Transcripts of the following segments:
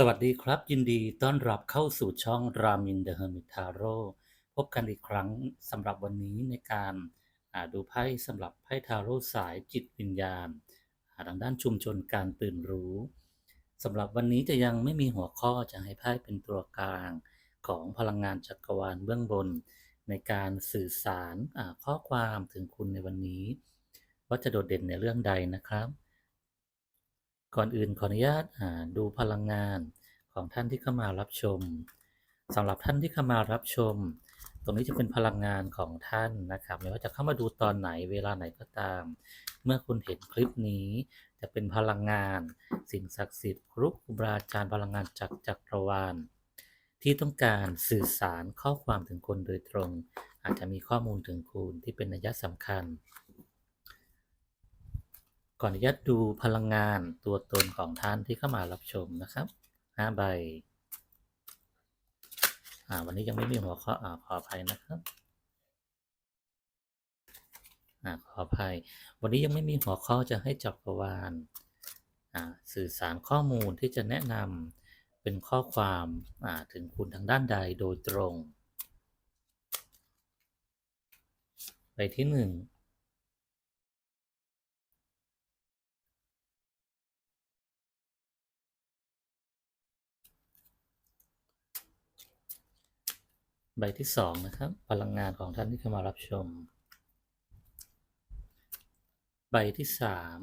สวัสดีครับ ยินดีต้อนรับเข้าสู่ช่องรามินเดอะเฮอร์มิทาโร่พบกันอีกครั้งสำหรับวันนี้ในการาดูไพ่สำหรับไพ่ทาโร่สายจิตวิญญาณทางด้านชุมชนการตื่นรู้สำหรับวันนี้จะยังไม่มีหัวข้อจะให้ไพ่เป็นตัวกลางของพลังงานจักรวาลเบื้องบน ในการสื่อสารข้อความถึงคุณในวันนี้ ว่าจะโดดเด่นในเรื่องใดนะครับ ก่อนอื่นขออนุญาตดูพลังงานของท่านที่เข้ามารับชมสำหรับท่านที่เข้ามารับชม ตรงนี้จะเป็นพลังงานของท่านนะครับไม่ว่าจะเข้ามาดูตอนไหนเวลาไหนก็ตาม เมื่อคุณเห็นคลิปนี้จะเป็นพลังงาน สิ่งศักดิ์สิทธิ์ครุครูบาอาจารย์พลังงานจากจักรวาลที่ต้องการสื่อสารข้อความถึงคนโดยตรง อาจจะมีข้อมูลถึงคุณที่เป็นนัยสำคัญ ก่อนอนุญาตดูพลังงานตัวตนของท่านที่เข้ามารับชมนะครับห้าใบอ่าวันนี้ยังไม่มีหัวข้ออ่าขออภัยนะครับอ่าขออภัย วันนี้ยังไม่มีหัวข้อจะให้จักรวาลอ่าสื่อสารข้อมูลที่จะแนะนำเป็นข้อความอ่าถึงคุณทางด้านใดโดยตรงใบที่หนึ่ง ใบที่สองนะครับ พลังงานของท่านที่เข้ามารับชม ใบที่สาม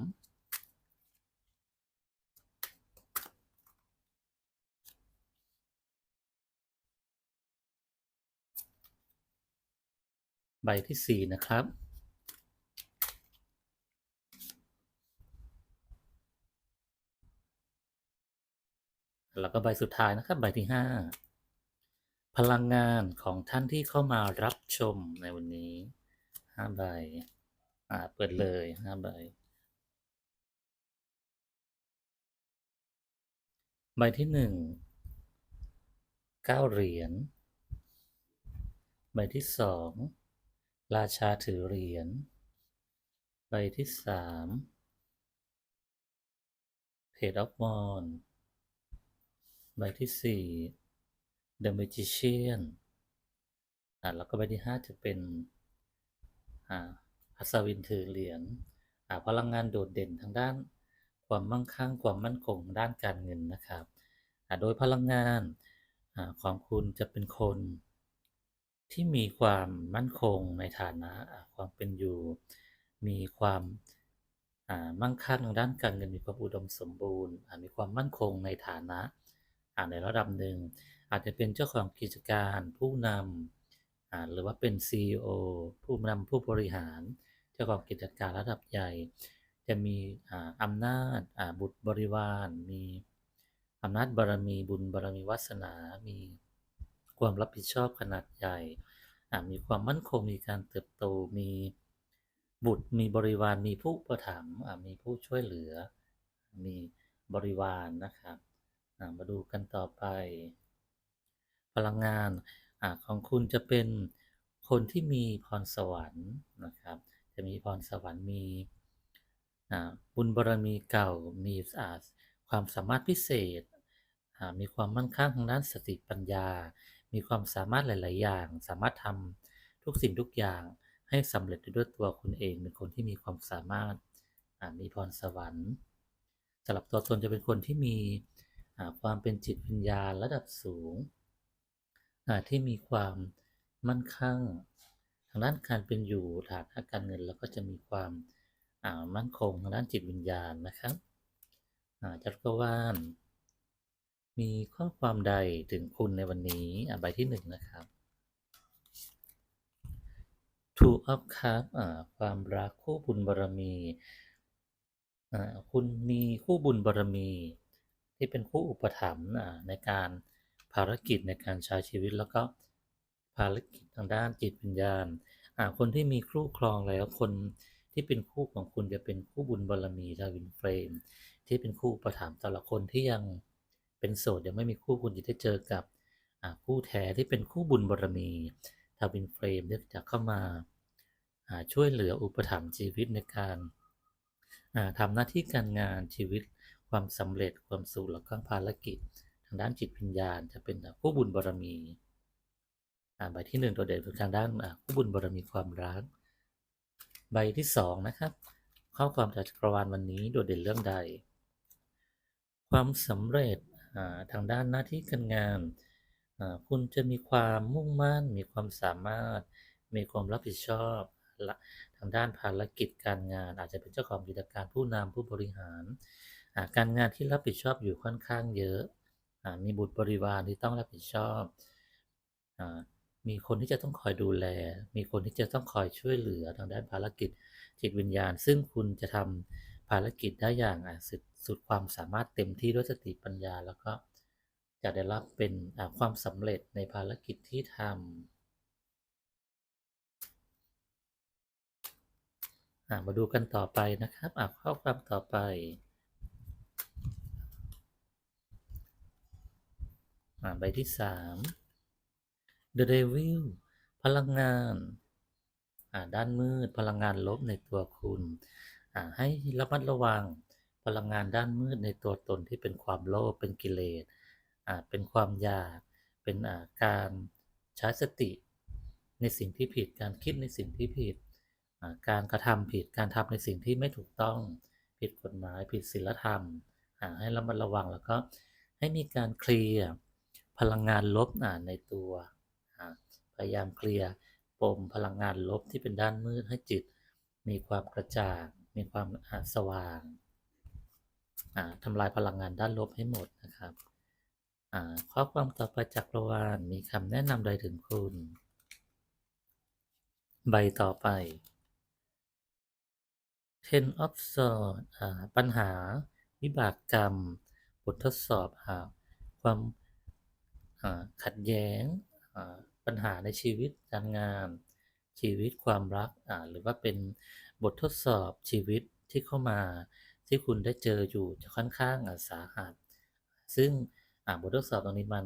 ใบที่สี่นะครับ แล้วก็ใบสุดท้ายนะครับ ใบที่ห้า พลังงานของท่านที่เข้ามารับชมในวันนี้ห้าใบอ่าเปิดเลยห้าใบ ใบที่หนึ่งเก้าเหรียญ ใบที่สองราชาถือเหรียญ ใบที่สามเพจออฟมอน ใบที่สี่ The Magician อ่าแล้วก็ใบที่ห้าจะเป็นอ่าอัศวินถือเหรียญอ่าพลังงานโดดเด่นทางด้านความมั่งคั่งความมั่นคงด้านการเงินนะครับอ่าโดยพลังงานอ่าของคุณจะเป็นคนที่มีความมั่นคงในฐานะความเป็นอยู่ มีความอ่ามั่งคั่งทางด้านการเงินมีความอุดมสมบูรณ์มีความมั่นคงในฐานะในระดับหนึ่ง อาจจะเป็นเจ้าของกิจการผู้นำหรือว่าเป็น CEO ผู้นำผู้บริหาร เจ้าของกิจการระดับใหญ่ จะมีอำนาจบุตรบริวาร มีอำนาจบารมีบุญบารมีวาสนา มีความรับผิดชอบขนาดใหญ่มีความมั่นคงมีการเติบโตมีบุตรมีบริวารมีผู้ประถมมีผู้ช่วยเหลือ มีบริวารนะครับมาดูกันต่อไป พลังงานอของคุณจะเป็นคนที่มีพรสวรรค์นะครับ จะมีพรสวรรค์มีบุญบารมีเก่ามีความสามารถพิเศษ มีความมั่นคงทางด้านสติปัญญา มีความสามารถหลาย ๆ อย่าง สามารถทำทุกสิ่งทุกอย่างให้สำเร็จด้วยตัวคุณเอง เป็นคนที่มีความสามารถมีพรสวรรค์สำหรับตัวตนจะเป็นคนที่มีความเป็นจิตวิญญาณระดับสูง ที่มีความมั่นคงทางด้านการเป็นอยู่ฐานะการเงิน แล้วก็จะมีความมั่นคงทางด้านจิตวิญญาณนะครับอ่าจักรวาลมีข้อความใดถึงคุณในวันนี้อ่าใบที่หนึ่งนะครับ Two of Cups ความรักคู่บุญบารมี คุณมีคู่บุญบารมี ที่เป็นคู่อุปถัมภ์ในการ ภารกิจในการใช้ชีวิตแล้วก็ภารกิจทางด้านจิตวิญญาณคนที่มีคู่ครองแล้วคนที่เป็นคู่ของคุณจะเป็นคู่บุญบารมีทาวินเฟรม ที่เป็นคู่อุปถัมภ์แต่ละคนที่ยังเป็นโสดยังไม่มีคู่คุณจะได้เจอกับคู่แท้ที่เป็นคู่บุญบารมีทาวินเฟรมที่จะเข้ามาช่วยเหลืออุปถัมภ์ชีวิตในการอ่าทำหน้าที่การงานชีวิตความสำเร็จความสุขแล้วก็ภารกิจ ทางด้านจิตวิญญาณจะเป็นคู่บุญบารมี อ่าใบที่หนึ่งตัวเด่นคือทางด้านอ่าคู่บุญบารมีความรัก ใบที่สองนะครับ ข้อความจากจักรวาลวันนี้โดดเด่นเรื่องใด ความสำเร็จทางด้านหน้าที่การงานคุณจะมีความมุ่งมั่น มีความสามารถ มีความรับผิดชอบทางด้านภารกิจการงาน อาจจะเป็นเจ้าของกิจการผู้นำผู้บริหาร การงานที่รับผิดชอบอยู่ค่อนข้างเยอะ มีบุตรบริวารที่ต้องรับผิดชอบอมีคนที่จะต้องคอยดูแล มีคนที่จะต้องคอยช่วยเหลือทางด้านภารกิจจิตวิญญาณ ซึ่งคุณจะทำภารกิจได้อย่างสุดสุดความสามารถเต็มที่ด้วยสติปัญญา แล้วก็จะได้รับเป็นความสำเร็จในภารกิจที่ทำมาดูกันต่อไปนะครับข้อความต่อไป อะ ใบที่สาม The Devil พลังงานด้านมืดพลังงานลบในตัวคุณให้ระมัดระวังพลังงานด้านมืดในตัวตนที่เป็นความโลภเป็นกิเลสเป็นความอยากเป็นอะการใช้สติในสิ่งที่ผิดการคิดในสิ่งที่ผิดการกระทำผิดการทำในสิ่งที่ไม่ถูกต้องผิดกฎหมายผิดศีลธรรมให้ระมัดระวังแล้วก็ให้มีการเคลียร์ พลังงานลบในตัวพยายามเคลียร์ปมพลังงานลบที่เป็นด้านมืดให้จิต มีความกระจ่าง มีความสว่างทำลายพลังงานด้านลบให้หมดนะครับข้อความต่อไปจากประวานมีคำแนะนำใดถึงคุณ ใบต่อไป Ten of Swords ปัญหา วิบากกรรม บททดสอบความ ขัดแย้งปัญหาในชีวิตการงาน ชีวิตความรักหรือว่าเป็นบททดสอบชีวิตที่เข้ามาที่คุณได้เจออยู่จะค่อนข้างสาหัส ซึ่งบททดสอบตรงนี้มัน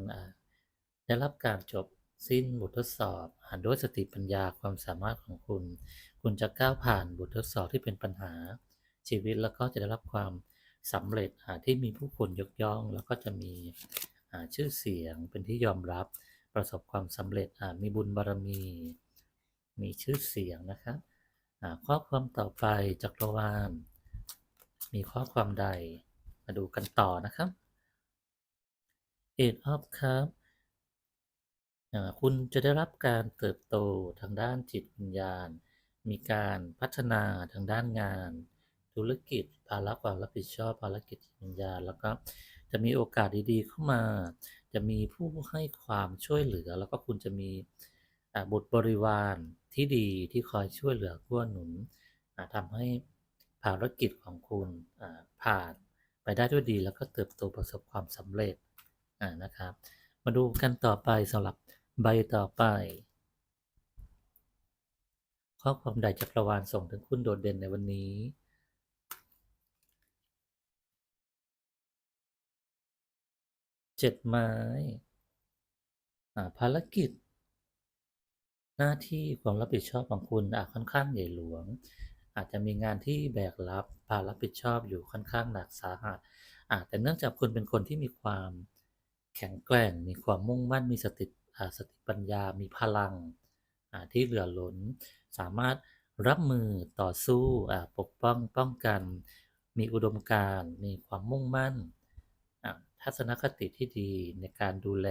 ได้รับการจบสิ้นบททดสอบอด้วยสติปัญญาความสามารถของคุณ คุณจะก้าวผ่านบททดสอบที่เป็นปัญหาชีวิตแล้วก็จะได้รับความสำเร็จที่มีผู้คนยกย่อง แล้วก็จะมี ชื่อเสียงเป็นที่ยอมรับประสบความสำเร็จมีบุญบารมี มีชื่อเสียงนะครับข้อความต่อไปจักรวาล มีข้อความใดมาดูกันต่อนะครับ Eight of Cups อ่าคุณจะได้รับการเติบโตทางด้านจิตวิญญาณ มีการพัฒนาทางด้านงาน ธุรกิจภาระความรับผิดชอบภารกิจจิตวิญญาณ แล้วก็ จะมีโอกาสดีๆ เข้ามา จะมีผู้ให้ความช่วยเหลือ แล้วก็คุณจะมีบุตรบริวารที่ดีที่คอยช่วยเหลือกู้หนุนอ่าทำให้ภารกิจของคุณผ่านไปได้ด้วยดี แล้วก็เติบโตประสบความสำเร็จนะครับ มาดูกันต่อไปสำหรับใบต่อไป ข้อความใดจักรวาลส่งถึงคุณโดดเด่นในวันนี้ เจ็ดไม้ภารกิจ หน้าที่ความรับผิดชอบของคุณอาจค่อนข้างใหญ่หลวง อาจจะมีงานที่แบกรับภารรับผิดชอบอยู่ค่อนข้างหนักสาหัสอ่าแต่เนื่องจากคุณเป็นคนที่มีความแข็งแกร่ง มีความมุ่งมั่นมีสติสติปัญญา มีพลังที่เหลือล้น สามารถรับมือต่อสู้ปกป้องป้องกัน มีอุดมการณ์มีความมุ่งมั่น ทัศนคติที่ดีในการดูแล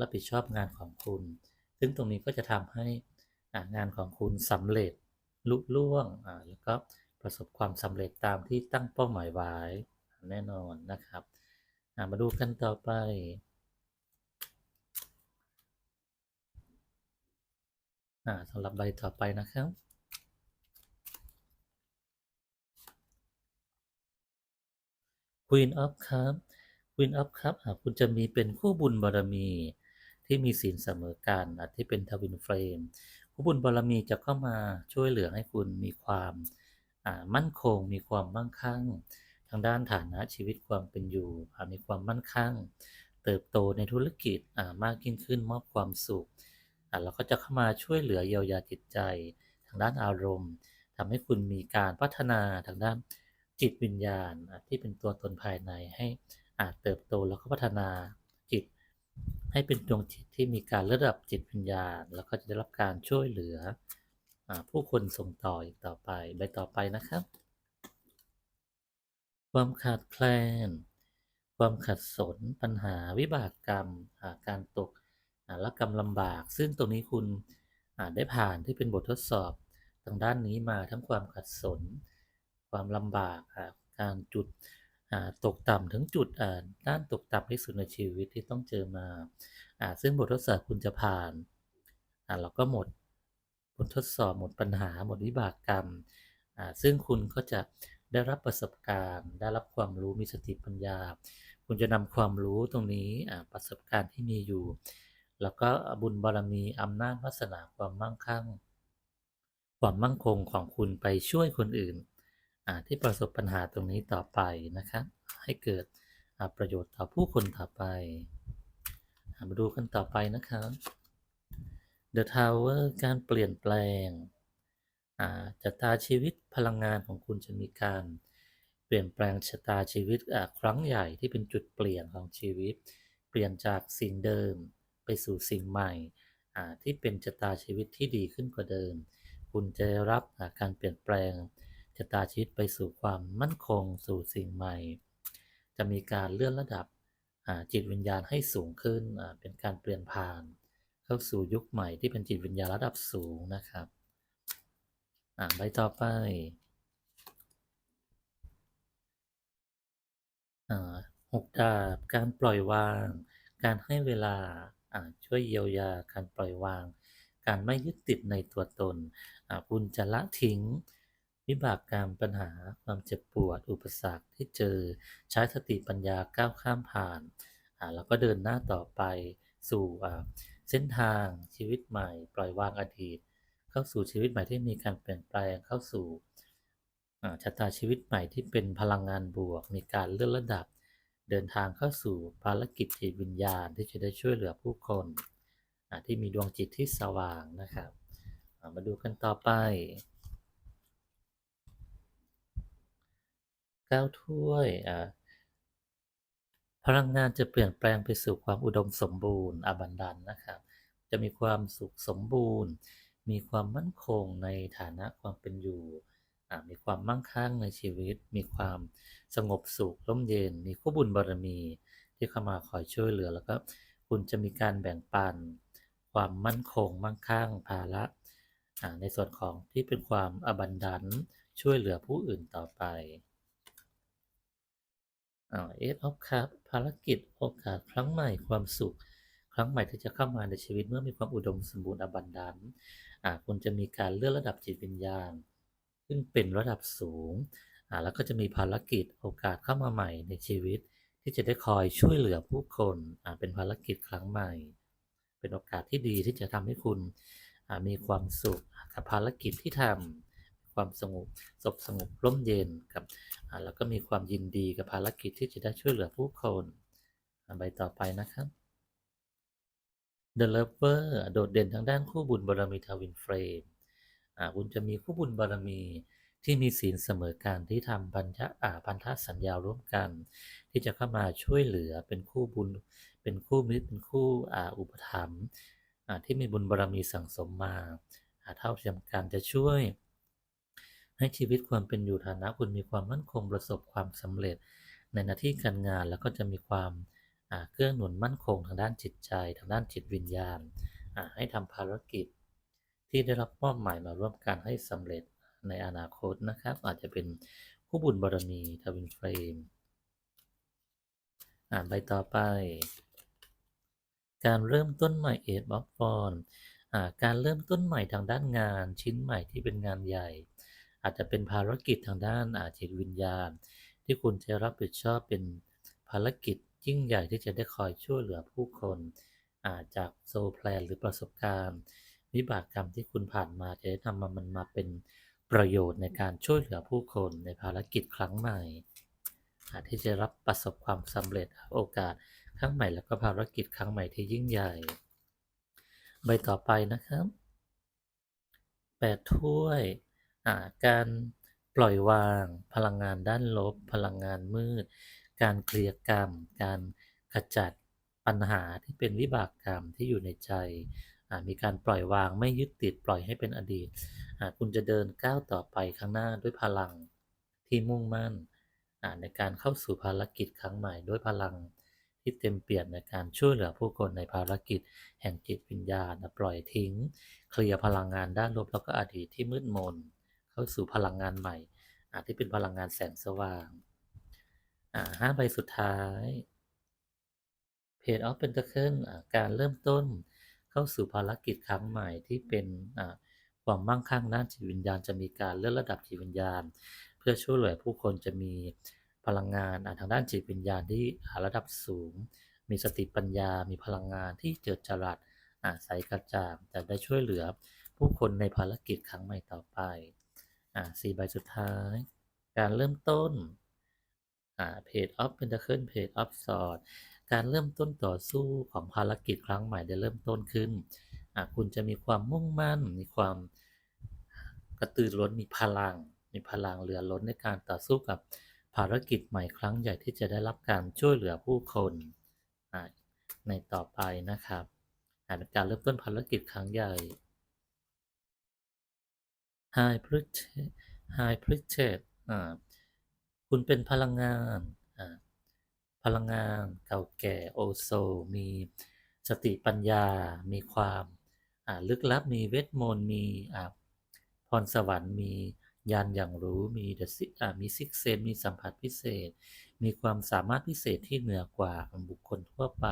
รับผิดชอบงานของคุณ ซึ่งตรงนี้ก็จะทำให้งานของคุณสำเร็จลุล่วงแล้วก็ประสบความสำเร็จตามที่ตั้งเป้าหมายไว้แน่นอนนะครับมาดูกันต่อไปอสำหรับใบต่อไปนะครับ Queen of Cup Queen of Cup อ่าคุณจะมีเป็นคู่บุญบารมี ที่มีศีลเสมอกันที่เป็นทวินเฟรมคู่บุญบารมีจะเข้ามาช่วยเหลือให้คุณมีความมั่นคง มีความมั่งคั่ง ทางด้านฐานะชีวิตความเป็นอยู่มีความมั่นคั่ง เติบโตในธุรกิจมากยิ่งขึ้นมอบความสุขแล้วก็จะเข้ามาช่วยเหลือเยียวยาจิตใจ ทางด้านอารมณ์ทำให้คุณมีการพัฒนาทางด้านจิตวิญญาณที่เป็นตัวตนภายในให้ อาจเติบโตแล้วก็พัฒนาจิต ให้เป็นดวงจิตที่มีการระดับจิตวิญญาณ แล้วก็จะได้รับการช่วยเหลืออผู้คนส่งต่ออีกต่อไปใบต่อไปนะครับ ความขาดแคลน ความขัดสน ปัญหาวิบากกรรม การตกอ่าละกรรมลำบาก ซึ่งตรงนี้คุณได้ผ่านที่เป็นบททดสอบทางด้านนี้มาทั้งความขัดสน ความลำบากการจุด ตกต่ำถึงจุดด้านตกต่ำที่สุดในชีวิตที่ต้องเจอมาอซึ่งบททดสอบคุณจะผ่านเราก็หมดบททดสอบหมดปัญหาหมดวิบากกรรมซึ่งคุณก็จะได้รับประสบการณ์ ได้รับความรู้มีสติปัญญา คุณจะนำความรู้ตรงนี้ประสบการณ์ที่มีอยู่ แล้วก็บุญบารมีอำนาจวาสนาความมั่งคั่ง ความมั่งคงของคุณไปช่วยคนอื่น ที่ประสบปัญหาตรงนี้ต่อไปนะครับ ให้เกิดประโยชน์ต่อผู้คนต่อไป มาดูกันต่อไปนะครับ The Tower การเปลี่ยนแปลงชะตาชีวิตพลังงานของคุณจะมีการเปลี่ยนแปลงชะตาชีวิตครั้งใหญ่ที่เป็นจุดเปลี่ยนของชีวิต เปลี่ยนจากสิ่งเดิมไปสู่สิ่งใหม่ที่เป็นชะตาชีวิตที่ดีขึ้นกว่าเดิม คุณจะได้รับการเปลี่ยนแปลง ชะตาชีวิตไปสู่ความมั่นคงสู่สิ่งใหม่ จะมีการเลื่อนระดับจิตวิญญาณให้สูงขึ้นเป็นการเปลี่ยนผ่าน เข้าสู่ยุคใหม่ที่เป็นจิตวิญญาณระดับสูงนะครับอ่าใบต่อไปหกดาบการปล่อยวาง การให้เวลาช่วยเยียวยาการปล่อยวาง การไม่ยึดติดในตัวตนคุณจะละทิ้ง วิบากกรรมปัญหาความเจ็บปวด อุปสรรคที่เจอ ใช้สติปัญญาก้าวข้ามผ่านอ่าแล้วก็เดินหน้าต่อไปสู่เส้นทางชีวิตใหม่ ปล่อยวางอดีต เข้าสู่ชีวิตใหม่ที่มีการเปลี่ยนแปลงเข้าสู่ชะตาชีวิตใหม่ที่เป็นพลังงานบวก มีการเลื่อนระดับ เดินทางเข้าสู่ภารกิจจิตวิญญาณที่จะได้ช่วยเหลือผู้คนอ่าที่มีดวงจิตที่สว่างนะครับมาดูกันต่อไป เก้าถ้วยอ่าพลังงานจะเปลี่ยนแปลงไปสู่ความอุดมสมบูรณ์อบันดันนะครับ จะมีความสุขสมบูรณ์ มีความมั่นคงในฐานะความเป็นอยู่มีความมั่งคั่งในชีวิต มีความสงบสุขร่มเย็น มีคู่บุญบารมีที่เข้ามาคอยช่วยเหลือแล้วก็คุณจะมีการแบ่งปัน ความมั่นคง มั่งคั่งภาระในส่วนของที่เป็นความอบันดันช่วยเหลือผู้อื่นต่อไป เอสออฟคัพภารกิจโอกาสครั้งใหม่ความสุข ครั้งใหม่ที่จะเข้ามาในชีวิตเมื่อมีความอุดมสมบูรณ์อบันดันอ่าคุณจะมีการเลื่อนระดับจิตวิญญาณซึ่งเป็นระดับสูงอ่าแล้วก็จะมีภารกิจโอกาสเข้ามาใหม่ในชีวิต ที่จะได้คอยช่วยเหลือผู้คนอ่าเป็นภารกิจครั้งใหม่ เป็นโอกาสที่ดีที่จะทำให้คุณอ่ามีความสุขกับภารกิจที่ทำความสงบสบสงบร่มเย็นกับ แล้วก็มีความยินดีกับภารกิจที่จะได้ช่วยเหลือผู้คนใบต่อไปนะครับ The Lover โดดเด่นทางด้านคู่บุญบารมีทวินเฟรมคุณจะมีคู่บุญบารมีที่มีศีลเสมอกันที่ทำพันธะพันธสัญญาร่วมกัน ที่จะเข้ามาช่วยเหลือเป็นคู่บุญเป็นคู่มิตรเป็นคู่อ,อุปถัมภ์ที่มีบุญบารมีสั่งสมมาอ่าเท่าเทียมกันจะช่วย ให้ชีวิตความเป็นอยู่ฐานะคุณมีความมั่นคงประสบความสำเร็จ ในหน้าที่การงานแล้วก็จะมีความอ่าเกื้องหนุนมั่นคงทางด้านจิตใจ ทางด้านจิตวิญญาณ ให้ทำภารกิจ ที่ได้รับมอบหมายมาร่วมกันให้สำเร็จในอนาคตนะครับ อาจจะเป็นผู้บุญบารมีทวินเฟรมอ่าใบต่อไป การเริ่มต้นใหม่เอ็ดบ็อกฟอนการเริ่มต้นใหม่ทางด้านงานชิ้นใหม่ที่เป็นงานใหญ่ อาจจะเป็นภารกิจทางด้านอาจิตวิญญาณ ที่คุณจะรับผิดชอบเป็นภารกิจยิ่งใหญ่ที่จะได้คอยช่วยเหลือผู้คน อาจากโซลแพลนหรือประสบการณ์ วิบากกรรมที่คุณผ่านมาจะได้ทำมันมาเป็นประโยชน์ในการช่วยเหลือผู้คนในภารกิจครั้งใหม่ อาจที่จะรับประสบความสำเร็จโอกาสครั้งใหม่แล้วก็ภารกิจครั้งใหม่ที่ยิ่งใหญ่ ใบต่อไปนะครับแปดถ้วย การปล่อยวาง พลังงานด้านลบ พลังงานมืด การเคลียร์กรรม การขจัดปัญหาที่เป็นวิบากกรรมที่อยู่ในใจ มีการปล่อยวางไม่ยึดติดปล่อยให้เป็นอดีต คุณจะเดินก้าวต่อไปข้างหน้าด้วยพลังที่มุ่งมั่นในการเข้าสู่ภารกิจครั้งใหม่ด้วยพลังที่เต็มเปี่ยมในการช่วยเหลือผู้คนในภารกิจ แห่งจิตวิญญาณปล่อยทิ้ง เคลียร์พลังงานด้านลบแล้วก็อดีตที่มืดมน เข้าสู่พลังงานใหม่อที่เป็นพลังงานแสงสว่างห้าใบสุดท้าย Page of Pentacle อ่าการเริ่มต้นเข้าสู่ภารกิจครั้งใหม่ที่เป็นความมั่งคั่งด้านจิตวิญญาณจะมีการเลื่อนระดับจิตวิญญาณ เพื่อช่วยเหลือผู้คนจะมีพลังงานทางด้านจิตวิญญาณที่ระดับสูง มีสติปัญญา มีพลังงานที่เจิดจรัสอ่าใสกระจ่างแต่ได้ช่วยเหลือผู้คนในภารกิจครั้งใหม่ต่อไป อ่าสี่ใบสุดท้าย การเริ่มต้นอ่า Page of Pentacle Page of Swords การเริ่มต้นต่อสู้ของภารกิจครั้งใหม่ได้เริ่มต้นขึ้นอะคุณจะมีความมุ่งมั่น มีความกระตือร้นมีพลัง มีพลังเหลือล้นในการต่อสู้กับภารกิจใหม่ครั้งใหญ่ที่จะได้รับการช่วยเหลือผู้คนในต่อไปนะครับเป็นการเริ่มต้นภารกิจครั้งใหญ่ High Priestess High protect คุณเป็นพลังงาน พลังงานเก่าแก่โอโซ มีสติปัญญา มีความลึกลับ มีเวทมนต์ มีพรสวรรค์ มียานอย่างรู้ มีเดซิมีซิกเซน มีสัมผัสพิเศษ มีความสามารถพิเศษที่เหนือกว่าบุคคลทั่วไป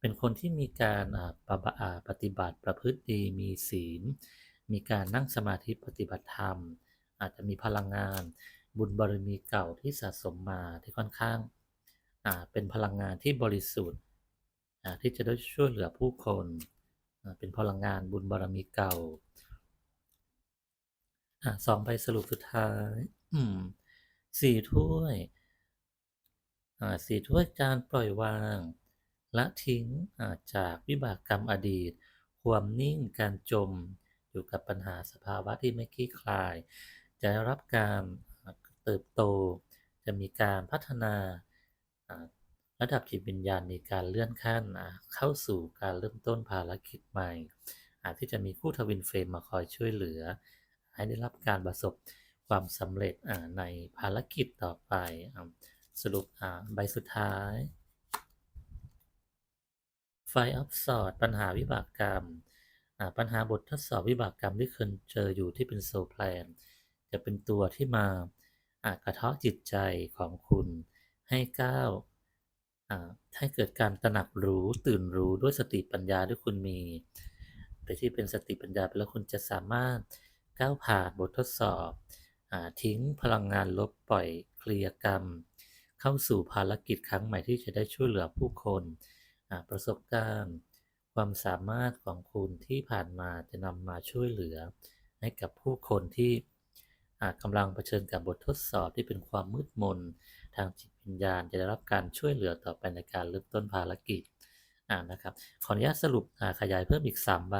เป็นคนที่มีการปะบะอ่าปฏิบัติประพฤติดี มีศีล มีการนั่งสมาธิปฏิบัติธรรม อาจจะมีพลังงาน บุญบารมีเก่าที่สะสมมาที่ค่อนข้างเป็นพลังงานที่บริสุทธิ์ที่จะได้ช่วยเหลือผู้คนเป็นพลังงานบุญบารมีเก่าอสองใบสรุปสุดท้ายสี่ถ้วยสี่ถ้วยการปล่อยวาง ละทิ้งจากวิบากกรรมอดีต ความนิ่งการจม อยู่กับปัญหาสภาวะที่ไม่คลี่คลาย จะได้รับการเติบโต จะมีการพัฒนาระดับจิตวิญญาณมีการเลื่อนขั้นเข้าสู่การเริ่มต้นภารกิจใหม่ อาจที่จะมีคู่ทวินเฟรมมาคอยช่วยเหลือ ให้ได้รับการประสบความสำเร็จในภารกิจต่อไปสรุปใบสุดท้าย ไฟอัพสอดปัญหาวิบากกรรม ปัญหาบททดสอบวิบากกรรมที่เคยเจออยู่ที่เป็นโซแพลนจะเป็นตัวที่มากระเทาะจิตใจของคุณให้ก้าวให้เกิดการตระหนักรู้ตื่นรู้ด้วยสติปัญญาที่คุณมีแต่ที่เป็นสติปัญญาไปแล้วคุณจะสามารถก้าวผ่านบททดสอบอทิ้งพลังงานลบปล่อยเคลียร์กรรม เข้าสู่ภารกิจครั้งใหม่ที่จะได้ช่วยเหลือผู้คนประสบการณ์ ความสามารถของคุณที่ผ่านมาจะนำมาช่วยเหลือ ให้กับผู้คนที่อ่ากำลังเผชิญกับบททดสอบที่เป็นความมืดมน ทางจิตวิญญาณจะได้รับการช่วยเหลือต่อไปในการเริ่มต้นภารกิจอ่านะครับ ขออนุญาตสรุปขยายเพิ่มอีก3ใบ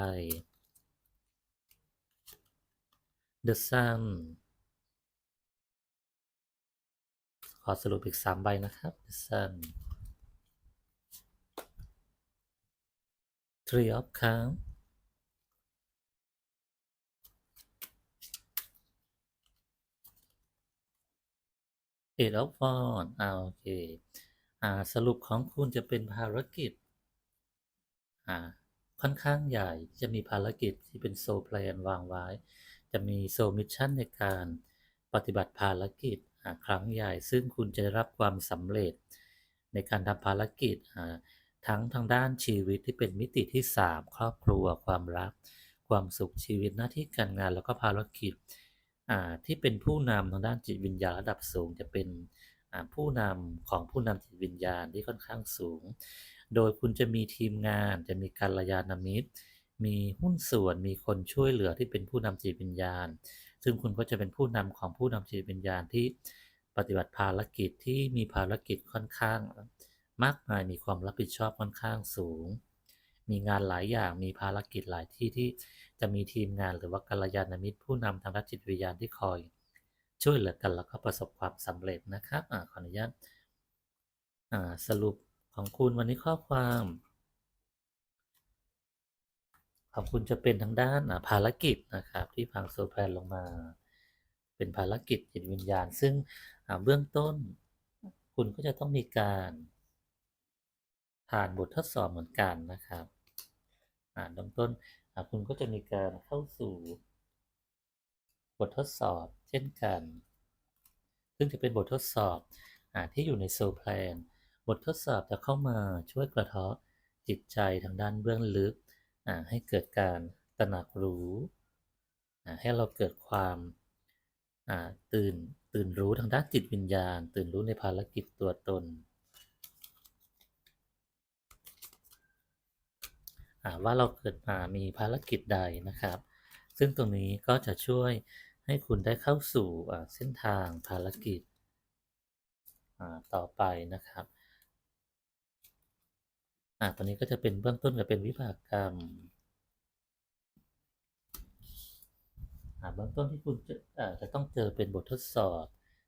The Sun ขอสรุปอีก3ใบนะครับ The Sun Three of Cups Eight of Wands อ่าโอเคอ่าสรุปของคุณจะเป็นภารกิจอ่าค่อนข้างใหญ่จะมีภารกิจที่เป็นโซลแพลนวางไว้ จะมีโซลมิชชั่นในการปฏิบัติภารกิจอ่าครั้งใหญ่ ซึ่งคุณจะได้รับความสำเร็จในการทำภารกิจอ่า ทั้งทางด้านชีวิตที่เป็นมิติที่ 3 ครอบครัว ความรัก ความสุขชีวิตหน้าที่การงานแล้วก็ภารกิจที่เป็นผู้นำทางด้านจิตวิญญาณระดับสูงจะเป็นผู้นำของผู้นำจิตวิญญาณที่ค่อนข้างสูง โดยคุณจะมีทีมงาน จะมีการยานามิตร มีหุ้นส่วน มีคนช่วยเหลือที่เป็นผู้นำจิตวิญญาณ ซึ่งคุณก็จะเป็นผู้นำของผู้นำจิตวิญญาณที่ปฏิบัติภารกิจที่มีภารกิจค่อนข้าง มากมายมีความรับผิดชอบค่อนข้างสูง มีงานหลายอย่างมีภารกิจหลายที่ที่จะมีทีมงานหรือว่ากัลยาณมิตรผู้นำทางด้านจิตวิญญาณที่คอย ช่วยเหลือกันแล้วก็ประสบความสำเร็จนะครับอขออนุญาตสรุปของคุณวันนี้ข้อความของคุณจะเป็นทางด้านภารกิจนะครับ ที่พังโซแพนลงมา เป็นภารกิจจิตวิญญาณ ซึ่งเบื้องต้น คุณก็จะต้องมีการ ผ่านบททดสอบเหมือนกันนะครับอ่าเบื้องต้นคุณก็จะมีการเข้าสู่บททดสอบเช่นกัน ซึ่งจะเป็นบททดสอบอที่อยู่ในโซลแพลน บททดสอบจะเข้ามาช่วยกระเทาะจิตใจทางด้านเบื้องลึก ให้เกิดการตระหนักรู้ ให้เราเกิดความตื่นตื่นรู้ทางด้านจิตวิญญาณ ตื่นรู้ในภารกิจตัวตนอ่า ว่าเราเกิดมามีภารกิจใดนะครับ ซึ่งตรงนี้ก็จะช่วยให้คุณได้เข้าสู่เส้นทางภารกิจต่อไปนะครับอ่าตอนนี้ก็จะเป็นเบื้องต้นกับเป็นวิบากกรรมอ่าเบื้องต้นที่คุณจะอ่าจะต้องเจอเป็นบททดสอบ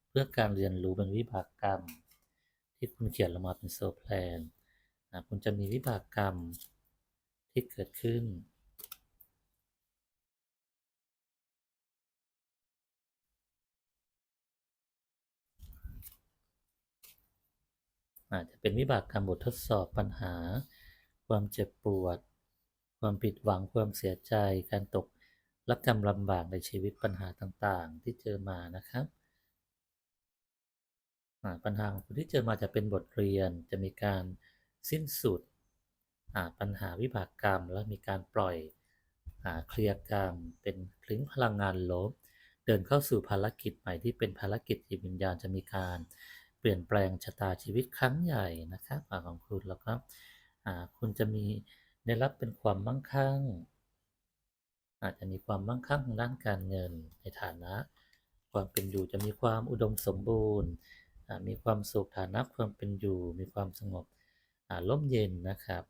เพื่อการเรียนรู้เป็นวิบากกรรม ที่คุณเขียนลงมาเป็นโซลแพลนอ่าคุณจะมีวิบากกรรม ที่เกิดขึ้น อาจจะเป็นวิบากกรรมบททดสอบปัญหา ความเจ็บปวด ความผิดหวังความเสียใจ การตกละกรรมลำบากในชีวิตปัญหาต่างๆ ที่เจอมานะครับปัญหาของคุณที่เจอมาจะเป็นบทเรียนจะมีการสิ้นสุด ปัญหาวิบากกรรม และมีการปล่อยอเคลียร์กรรม เป็นคลิ้งพลังงานลบ เดินเข้าสู่ภารกิจใหม่ที่เป็นภารกิจจิตวิญญาณจะมีการเปลี่ยนแปลงชะตาชีวิตครั้งใหญ่นะครับอของคุณแล้วก็คุณจะมีได้รับเป็นความมั่งคั่ง อาจจะมีความมั่งคั่งทางด้านการเงินในฐานะ ความเป็นอยู่จะมีความอุดมสมบูรณ์มีความสุขฐานะความเป็นอยู่ มีความสงบอ่าร่มเย็นนะครับ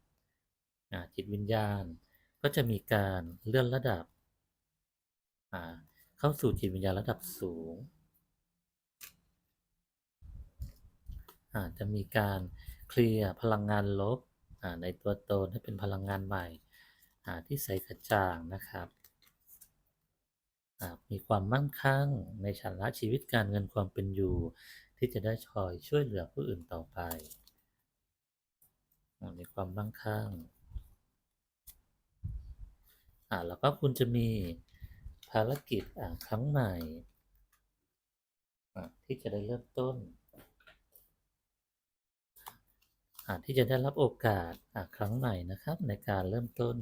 จิตวิญญาณ ก็จะมีการเลื่อนระดับ เข้าสู่จิตวิญญาณระดับสูง จะมีการเคลียร์พลังงานลบในตัวตนให้เป็นพลังงานใหม่ที่ใสกระจ่างนะครับมีความมั่งคั่งในฐานะชีวิตการเงินความเป็นอยู่ ที่จะได้คอยช่วยเหลือผู้อื่นต่อไป มีความมั่งคั่ง อ่าแล้วก็คุณจะมีภารกิจอ่าครั้งใหม่อ่าที่จะได้เริ่มต้นอ่าที่จะได้รับโอกาสอ่าครั้งใหม่นะครับในการเริ่มต้น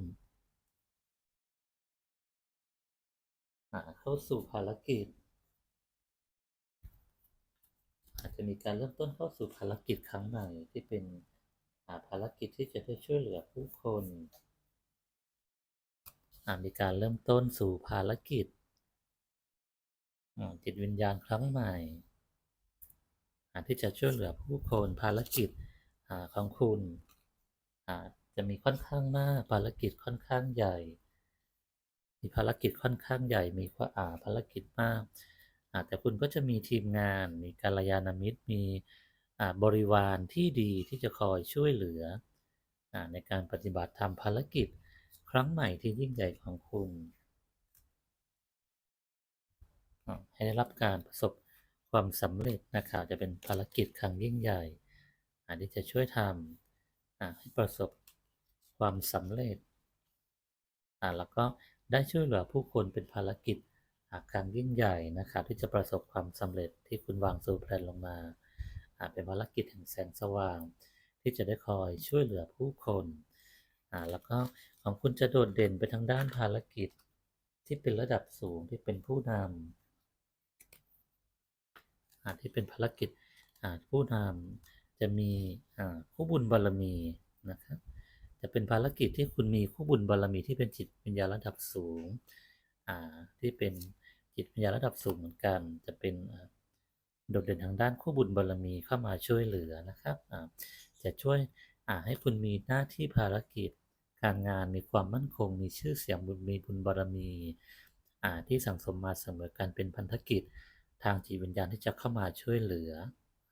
อ่าเข้าสู่ภารกิจ อาจจะมีการเริ่มต้นเข้าสู่ภารกิจครั้งใหม่ที่เป็นอ่าภารกิจที่จะได้ช่วยเหลือผู้คน มีการเริ่มต้นสู่ภารกิจจิตวิญญาณครั้งใหม่ที่จะช่วยเหลือผู้คนภารกิจอของคุณจะมีค่อนข้างมากภารกิจค่อนข้างใหญ่ มีภารกิจค่อนข้างใหญ่ มีว่าอ่าภารกิจมาก แต่คุณก็จะมีทีมงาน มีกัลยาณมิตร มีบริวารที่ดีที่จะคอยช่วยเหลือในการปฏิบัติทำภารกิจ ครั้งใหม่ที่ยิ่งใหญ่ของคุณ ให้ได้รับการประสบความสำเร็จนะครับจะเป็นภารกิจครั้งยิ่งใหญ่ที่จะช่วยทำให้ประสบความสำเร็จแล้วก็ได้ช่วยเหลือผู้คนเป็นภารกิจครั้งยิ่งใหญ่นะครับที่จะประสบความสำเร็จที่คุณวางสู่แผนลงมาเป็นภารกิจแห่งแสงสว่าง ที่จะได้คอยช่วยเหลือผู้คนแล้วก็ ของคุณจะโดดเด่นไปทางด้านภารกิจ ที่เป็นระดับสูงที่เป็นผู้นำอ่าที่เป็นภารกิจอ่าผู้นำจะมีคู่บุญบารมีนะครับจะเป็นภารกิจที่คุณมีคู่บุญบารมีที่เป็นจิตวิญญาณระดับสูงที่เป็นจิตวิญญาณระดับสูงเหมือนกัน จะเป็นโดดเด่นทางด้านคู่บุญบารมีเข้ามาช่วยเหลือนะครับจะช่วยให้คุณมีหน้าที่ภารกิจ การงานมีความมั่นคง มีชื่อเสียงมีบุญบารมีอ่าที่สั่งสมมาเสมอกันเป็นพันธกิจ ทางจิตวิญญาณที่จะเข้ามาช่วยเหลือ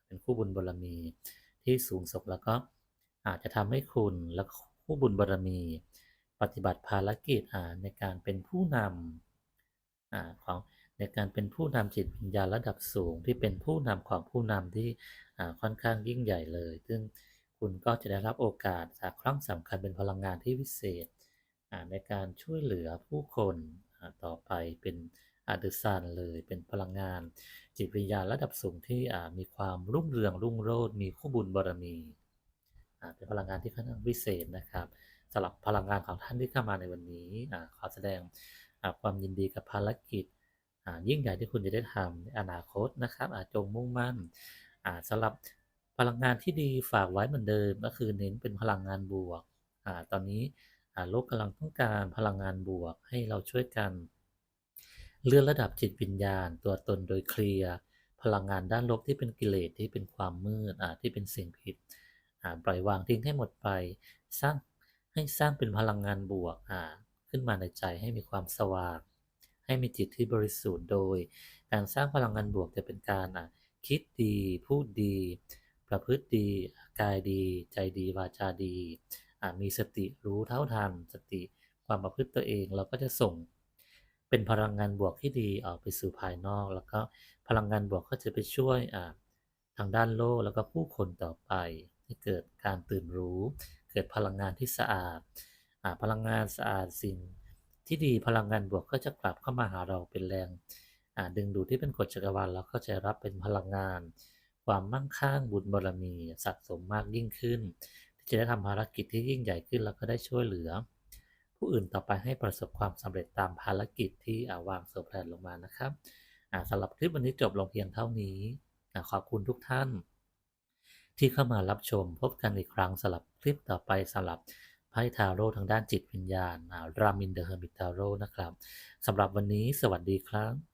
เป็นคู่บุญบารมี ที่สูงส่งแล้วก็อาจจะทำให้คุณและผู้บุญบารมี ปฏิบัติภารกิจอ่าในการเป็นผู้นำอ่าของในการเป็นผู้นำจิตวิญญาณระดับสูงที่เป็นผู้นำของผู้นำที่อ่าค่อนข้างยิ่งใหญ่เลย ซึ่ง คุณก็จะได้รับโอกาสจากครั้งสำคัญเป็นพลังงานที่วิเศษในการช่วยเหลือผู้คนต่อไปเป็นอาดุซานเลยเป็นพลังงาน จิตวิญญาณระดับสูงที่มีความรุ่งเรืองรุ่งโรจน์มีคู่บุญบารมีเป็นพลังงานที่ค่อนข้างวิเศษนะครับสำหรับพลังงานของท่านที่เข้ามาในวันนี้ขอแสดงความยินดีกับภารกิจยิ่งใหญ่ที่คุณจะได้ทำในอนาคตนะครับจงมุ่งมั่นสำหรับ พลังงานที่ดีฝากไว้เหมือนเดิมก็คือเน้นเป็นพลังงานบวกอตอนนี้โลกกำลังต้องการพลังงานบวกให้เราช่วยกัน เลื่อนระดับจิตวิญญาณ ตัวตนโดยเคลียร์พลังงานด้านลบที่เป็นกิเลสที่เป็นความมืดที่เป็นสิ่งผิดปล่อยวางทิ้งให้หมดไปสร้างให้สร้างเป็นพลังงานบวกขึ้นมาในใจให้มีความสว่าง ให้มีจิตที่บริสุทธิ์โดย การสร้างพลังงานบวกจะเป็นการคิดดีพูดดี ประพฤติดี กายดี ใจดี วาจาดี มีสติรู้เท่าทัน สติความประพฤติตัวเองเราก็จะส่ง เป็นพลังงานบวกที่ดีออกไปสู่ภายนอก แล้วก็พลังงานบวกก็จะไปช่วยทางด้านโลกแล้วก็ผู้คนต่อไปให้เกิดการตื่นรู้ เกิดพลังงานที่สะอาดอพลังงานสะอาดสิ่งที่ดีพลังงานบวกก็จะกลับเข้ามาหาเราเป็นแรงดึงดูดที่เป็นกฎจักรวาลแล้วก็จะรับเป็นพลังงาน ความมั่งคั่งบุญบารมีสะสมมากยิ่งขึ้น ที่จะได้ทำภารกิจที่ยิ่งใหญ่ขึ้นแล้วก็ได้ช่วยเหลือ ผู้อื่นต่อไปให้ประสบความสำเร็จตามภารกิจที่อาวางโซแพลนลงมานะครับอ่าสำหรับคลิปวันนี้จบลงเพียงเท่านี้อ่าขอบคุณทุกท่าน ที่เข้ามารับชมพบกันอีกครั้งสำหรับคลิปต่อไปสำหรับไพ่ทาโร่ทางด้านจิตวิญญาณรามินเดอะเฮอร์มิตทาโร่นะครับสำหรับวันนี้สวัสดีครับ